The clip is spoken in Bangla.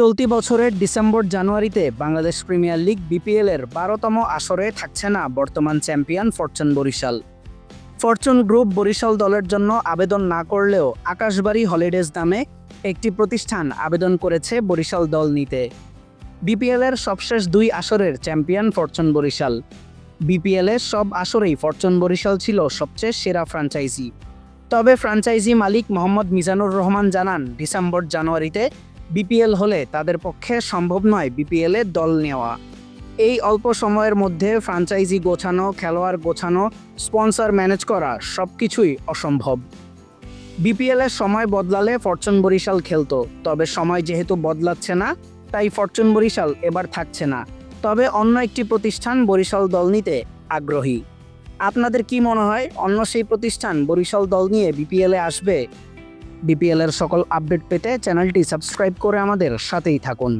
চলতি বছরের ডিসেম্বর জানুয়ারিতে বাংলাদেশ প্রিমিয়ার লিগ বিপিএল এর বারোতম আসরে থাকছে না বর্তমান champion fortune Barishal. Fortune group Barishal দলের জন্য আবেদন না করলেও আকাশবাড়ি হলিডেজ নামে একটি প্রতিষ্ঠান আবেদন করেছে বরিশাল দল নিতে। বিপিএল এর সবশেষ দুই আসরের চ্যাম্পিয়ন ফরচুন বরিশাল। বিপিএল এর সব আসরেই ফরচুন বরিশাল ছিল সবচেয়ে সেরা ফ্র্যাঞ্চাইজি তবে ফ্র্যাঞ্চাইজি মালিক মোহাম্মদ মিজানুর রহমান জানান, ডিসেম্বর জানুয়ারিতে বিপিএল হলে তাদের পক্ষে সম্ভব নয় বিপিএল দল নেওয়া। এই অল্প সময়ের মধ্যে ফ্রাঞ্চাইজি গোছানো, খেলোয়াড় গোছানো, স্পন্সর ম্যানেজ করা সব কিছুই অসম্ভব। বিপিএল এর সময় বদলালে ফরচুন বরিশাল খেলতো, তবে সময় যেহেতু বদলাচ্ছে না, তাই ফরচুন বরিশাল এবার থাকছে না। তবে অন্য একটি প্রতিষ্ঠান বরিশাল দল নিতে আগ্রহী। আপনাদের কি মনে হয়, অন্য সেই প্রতিষ্ঠান বরিশাল দল নিয়ে বিপিএলে আসবে? বিপিএল এর সকল আপডেট পেতে চ্যানেলটি সাবস্ক্রাইব করে আমাদের সাথেই থাকুন।